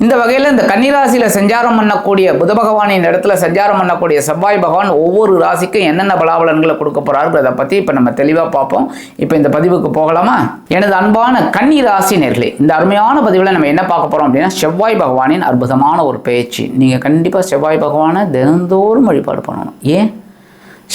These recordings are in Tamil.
இந்த வகையில் இந்த கன்னிராசியில் சஞ்சாரம் பண்ணக்கூடிய புத பகவானின் இடத்துல சஞ்சாரம் பண்ணக்கூடிய செவ்வாய் பகவான் ஒவ்வொரு ராசிக்கும் என்னென்ன பலாபலன்களை கொடுக்க போகிறாருங்கிறத பற்றி இப்போ நம்ம தெளிவாக பார்ப்போம். இப்போ இந்த பதிவுக்கு போகலாமா? எனது அன்பான கன்னி ராசி நேர்களே இந்த அருமையான பதிவில் நம்ம என்ன பார்க்க போகிறோம் அப்படின்னா செவ்வாய் பகவானின் அற்புதமான ஒரு பேச்சு. நீங்கள் கண்டிப்பாக செவ்வாய் பகவானை தினந்தோறும் வழிபாடு பண்ணணும். ஏன்?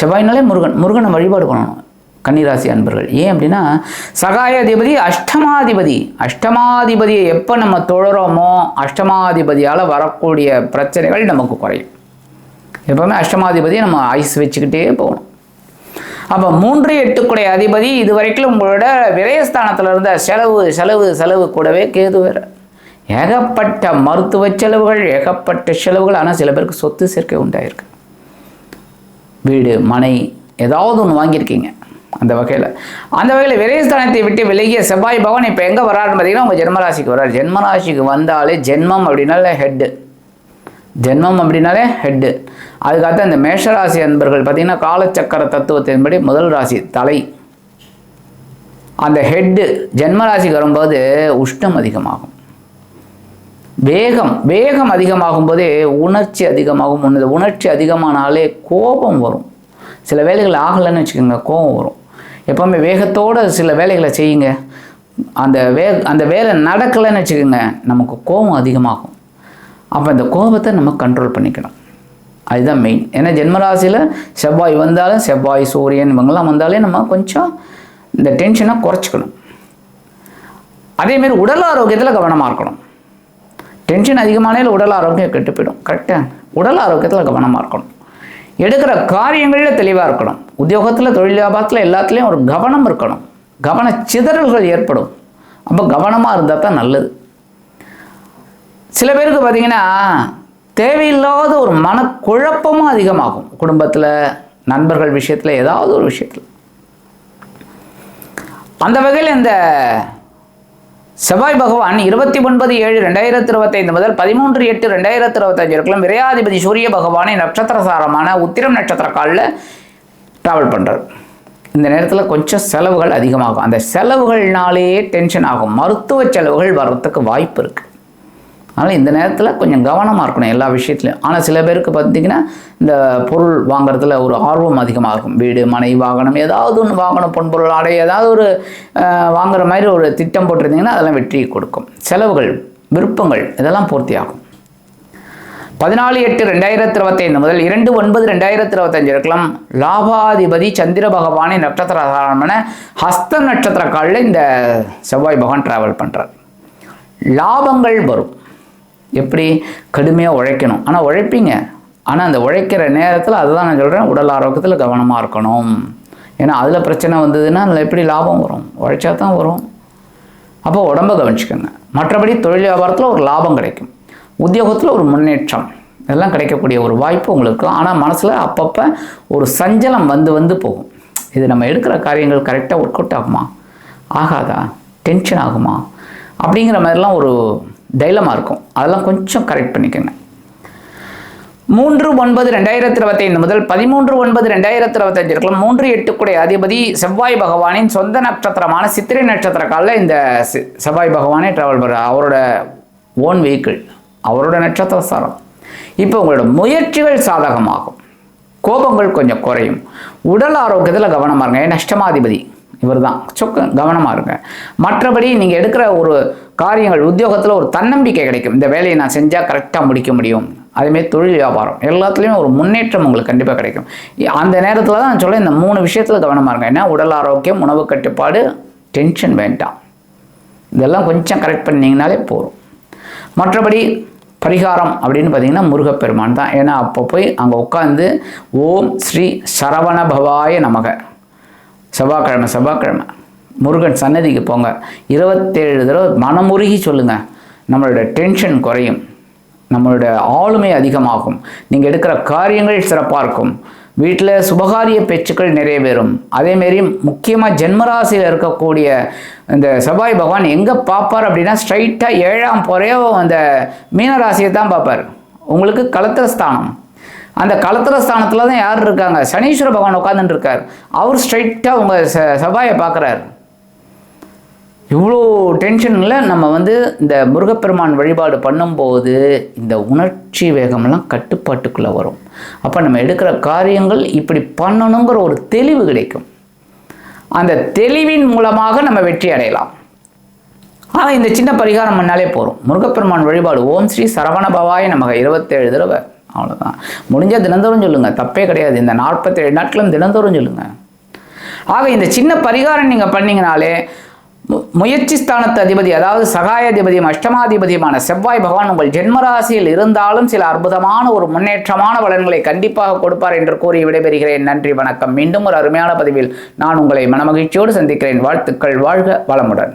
செவ்வாய்னாலே முருகன் முருகனை வழிபாடு பண்ணணும். கன்னிராசி அன்பர்கள். ஏன் அப்படின்னா சகாயாதிபதி அஷ்டமாதிபதி. அஷ்டமாதிபதியை எப்போ நம்ம தொழுறோமோ அஷ்டமாதிபதியால் வரக்கூடிய பிரச்சனைகள் நமக்கு குறையும். எப்போவுமே அஷ்டமாதிபதியை நம்ம ஐஸ் வச்சுக்கிட்டே போகணும். அப்போ மூன்று எட்டுக்குடைய அதிபதி இது வரைக்கும் உங்களோட விரயஸ்தானத்தில் இருந்த செலவு செலவு செலவு கூடவே கேது வேறு. ஏகப்பட்ட மருத்துவ செலவுகள் ஏகப்பட்ட செலவுகள் ஆனால் சில பேருக்கு சொத்து சேர்க்கை உண்டாயிருக்கு. வீடு மனை ஏதாவது ஒன்று வாங்கியிருக்கீங்க. அந்த வகையில். அந்த வகையில் விரைஸ்தானத்தை விட்டு விலகிய செவ்வாய் பகவான் இப்போ எங்கே வராருன்னு பார்த்தீங்கன்னா உங்கள் ஜென்மராசிக்கு வர்றார். ஜென்மராசிக்கு வந்தாலே ஜென்மம் அப்படின்னாலே ஹெட்டு ஜென்மம் அப்படின்னாலே ஹெட்டு அதுக்காக இந்த மேஷராசி அன்பர்கள் பார்த்தீங்கன்னா காலச்சக்கர தத்துவத்தின்படி முதல் ராசி தலை. அந்த ஹெட்டு ஜென்மராசிக்கு வரும்போது உஷ்ணம் அதிகமாகும். வேகம் வேகம் அதிகமாகும் போதே உணர்ச்சி அதிகமாகும். உன்னது உணர்ச்சி அதிகமானாலே கோபம் வரும். சில வேலைகள் ஆகலைன்னு வச்சுக்கோங்க கோபம் வரும். எப்போவுமே வேகத்தோடு சில வேலைகளை செய்யுங்க. அந்த வே அந்த வேலை நடக்கலைன்னு வச்சுக்கோங்க நமக்கு கோபம் அதிகமாகும். அப்போ இந்த கோபத்தை நம்ம கண்ட்ரோல் பண்ணிக்கணும். அதுதான் மெயின் ஏன்னா ஜென்மராசியில் செவ்வாய் வந்தாலும் செவ்வாய் சூரியன் இவங்கெல்லாம் வந்தாலே நம்ம கொஞ்சம் இந்த டென்ஷனை குறைச்சிக்கணும். அதேமாரி உடல் ஆரோக்கியத்தில் கவனமாக இருக்கணும். டென்ஷன் அதிகமானாலே உடல் ஆரோக்கியம் கெட்டு போயிடும். கரெக்டாக உடல் ஆரோக்கியத்தில் கவனமாக இருக்கணும். எடுக்கிற காரியங்களில் தெளிவாக இருக்கணும். உத்தியோகத்தில் தொழில் வியாபாரத்தில் எல்லாத்துலேயும் ஒரு கவனம் இருக்கணும். கவன சிதறல்கள் ஏற்படும். அப்போ கவனமாக இருந்தால் தான் நல்லது. சில பேருக்கு பார்த்தீங்கன்னா தேவையில்லாத ஒரு மனக்குழப்பமும் அதிகமாகும். குடும்பத்தில் நண்பர்கள் விஷயத்தில் ஏதாவது ஒரு விஷயத்தில். அந்த வகையில் இந்த செவ்வாய் பகவான் இருபத்தி ஒன்பது ஏழு ரெண்டாயிரத்தி இருபத்தைந்து முதல் பதிமூன்று எட்டு ரெண்டாயிரத்தி இருபத்தஞ்சு வரைக்கும் விரையாதிபதி சூரிய பகவானை நட்சத்திர சாரமான உத்திரம் நட்சத்திர காலில் ட்ராவல் பண்ணுறார் இந்த நேரத்தில் கொஞ்சம் செலவுகள் அதிகமாகும். அந்த செலவுகள்னாலே டென்ஷன் ஆகும். மருத்துவ செலவுகள் வர்றதுக்கு வாய்ப்பு இருக்குது அதனால் இந்த நேரத்தில் கொஞ்சம் கவனமாக இருக்கணும் எல்லா விஷயத்துலையும். ஆனால் சில பேருக்கு பார்த்தீங்கன்னா இந்த பொருள் வாங்குறதுல ஒரு ஆர்வம் அதிகமாக இருக்கும். வீடு மனை வாகனம் ஏதாவது ஒன்று வாங்கணும் பொன்பொருள் ஆடை ஏதாவது ஒரு வாங்குற மாதிரி ஒரு திட்டம் போட்டிருந்தீங்கன்னா அதெல்லாம் வெற்றியை கொடுக்கும். செலவுகள் விருப்பங்கள் இதெல்லாம் பூர்த்தியாகும். பதினாலு எட்டு ரெண்டாயிரத்தி இருபத்தைந்து முதல் இரண்டு ஒன்பது ரெண்டாயிரத்தி இருபத்தஞ்சு இருக்கலாம். லாபாதிபதி சந்திர பகவானை நட்சத்திரமான ஹஸ்த நட்சத்திர காலில் இந்த செவ்வாய் பகவான் ட்ராவல் பண்ணுறார் லாபங்கள் வரும். எப்படி கடுமையாக உழைக்கணும். ஆனால் உழைப்பீங்க. ஆனால் அந்த உழைக்கிற நேரத்தில் அதுதான் நான் சொல்கிறேன் உடல் ஆரோக்கியத்தில் கவனமாக இருக்கணும். ஏன்னா அதில் பிரச்சனை வந்ததுன்னா அதில் எப்படி லாபம் வரும்? உழைச்சா தான் வரும். அப்போ உடம்ப கவனிச்சுக்கோங்க. மற்றபடி தொழில் வியாபாரத்தில் ஒரு லாபம் கிடைக்கும். உத்தியோகத்தில் ஒரு முன்னேற்றம். இதெல்லாம் கிடைக்கக்கூடிய ஒரு வாய்ப்பு உங்களுக்கு இருக்கும். ஆனால் மனசில் அப்பப்போ ஒரு சஞ்சலம் வந்து வந்து போகும். இது நம்ம எடுக்கிற காரியங்கள் கரெக்டாக ஒர்க் அவுட் ஆகுமா? ஆகாதா? டென்ஷன் ஆகுமா? அப்படிங்கிற மாதிரிலாம் ஒரு டைலமா இருக்கும். அதெல்லாம் கொஞ்சம் கரெக்ட் பண்ணிக்கோங்க. மூன்று ஒன்பது ரெண்டாயிரத்தி இருபத்தைந்து முதல் பதிமூன்று ஒன்பது ரெண்டாயிரத்தி இருபத்தஞ்சு இருக்கலாம். மூன்று எட்டுக்குடைய அதிபதி செவ்வாய் பகவானின் சொந்த நட்சத்திரமான சித்திரை நட்சத்திர காலில் இந்த செவ்வாய் பகவானே ட்ராவல் பண்ணுறார் அவரோட ஓன் வெஹிக்கிள் அவரோட நட்சத்திர சாரம். இப்போ உங்களோட முயற்சிகள் சாதகமாகும். கோபங்கள் கொஞ்சம் குறையும். உடல் ஆரோக்கியத்தில் கவனமாக இருங்க. ஏன்? இவர் தான் சொக்க கவனமாக இருங்க. மற்றபடி நீங்கள் எடுக்கிற ஒரு காரியங்கள் உத்தியோகத்தில் ஒரு தன்னம்பிக்கை கிடைக்கும். இந்த வேலையை நான் செஞ்சால் கரெக்டாக முடிக்க முடியும். அதேமாரி தொழில் வியாபாரம். எல்லாத்துலேயுமே ஒரு முன்னேற்றம் உங்களுக்கு கண்டிப்பாக கிடைக்கும். அந்த நேரத்தில் தான் நான் சொல்ல இந்த மூணு விஷயத்தில் கவனமாக இருங்க. ஏன்னா உடல் ஆரோக்கியம் உணவு கட்டுப்பாடு டென்ஷன் வேண்டாம். இதெல்லாம் கொஞ்சம் கரெக்ட் பண்ணிங்கனாலே போதும். மற்றபடி பரிகாரம் அப்படின்னு பார்த்தீங்கன்னா முருகப்பெருமான் தான். ஏன்னா அப்போ போய் அங்கே உட்காந்து ஓம் ஸ்ரீ சரவண பவாய நமக. செவ்வாய்க்கிழமை செவ்வாய்க்கிழமை. முருகன் சன்னதிக்கு போங்க. இருபத்தேழு தடவை மனமுருகி சொல்லுங்கள் நம்மளோட டென்ஷன் குறையும். நம்மளோட ஆளுமை அதிகமாகும். நீங்கள் எடுக்கிற காரியங்கள் சிறப்பாக இருக்கும். வீட்டில் சுபகாரிய பேச்சுக்கள் நிறைவேறும் அதேமாரி முக்கியமாக ஜென்மராசியில் இருக்கக்கூடிய இந்த செவ்வாய் பகவான் எங்கே பார்ப்பார் அப்படின்னா ஸ்ட்ரைட்டாக ஏழாம் பொறையோ அந்த மீனராசியை தான் பார்ப்பார். உங்களுக்கு கலத்திர ஸ்தானம். அந்த கலத்திர ஸ்தானத்தில் தான் யார் இருக்காங்க? சனீஸ்வர பகவான் உட்காந்துட்டு இருக்கார் அவர் ஸ்ட்ரைட்டாக உங்கள் ச செவ்வாயை பார்க்குறாரு. இவ்வளோ டென்ஷனில் நம்ம வந்து இந்த முருகப்பெருமான் வழிபாடு பண்ணும்போது இந்த உணர்ச்சி வேகமெல்லாம் கட்டுப்பாட்டுக்குள்ளே வரும். அப்போ நம்ம எடுக்கிற காரியங்கள் இப்படி பண்ணணுங்கிற ஒரு தெளிவு கிடைக்கும். அந்த தெளிவின் மூலமாக நம்ம வெற்றி அடையலாம். ஆனால் இந்த சின்ன பரிகாரம் பண்ணாலே போகிறோம் முருகப்பெருமான் வழிபாடு ஓம் ஸ்ரீ சரவண பவாய நமக்கு இருபத்தேழு தடவை. அவ்வளோதான் முடிஞ்சால் தினந்தோறும் சொல்லுங்கள் தப்பே கிடையாது. இந்த நாற்பத்தேழு நாட்களும் தினந்தோறும் சொல்லுங்கள் ஆக இந்த சின்ன பரிகாரம் நீங்கள் பண்ணிங்கனாலே முயற்சி ஸ்தானத்து அதிபதி அதாவது சகாயாதிபதியும் அஷ்டமாதிபதியுமான செவ்வாய் பகவான் உங்கள் ஜென்மராசியில் இருந்தாலும் சில அற்புதமான ஒரு முன்னேற்றமான பலன்களை கண்டிப்பாக கொடுப்பார் என்று கூறி விடைபெறுகிறேன். நன்றி வணக்கம். மீண்டும் ஒரு அருமையான பதிவில் நான் உங்களை மனமகிழ்ச்சியோடு சந்திக்கிறேன். வாழ்த்துக்கள். வாழ்க வளமுடன்.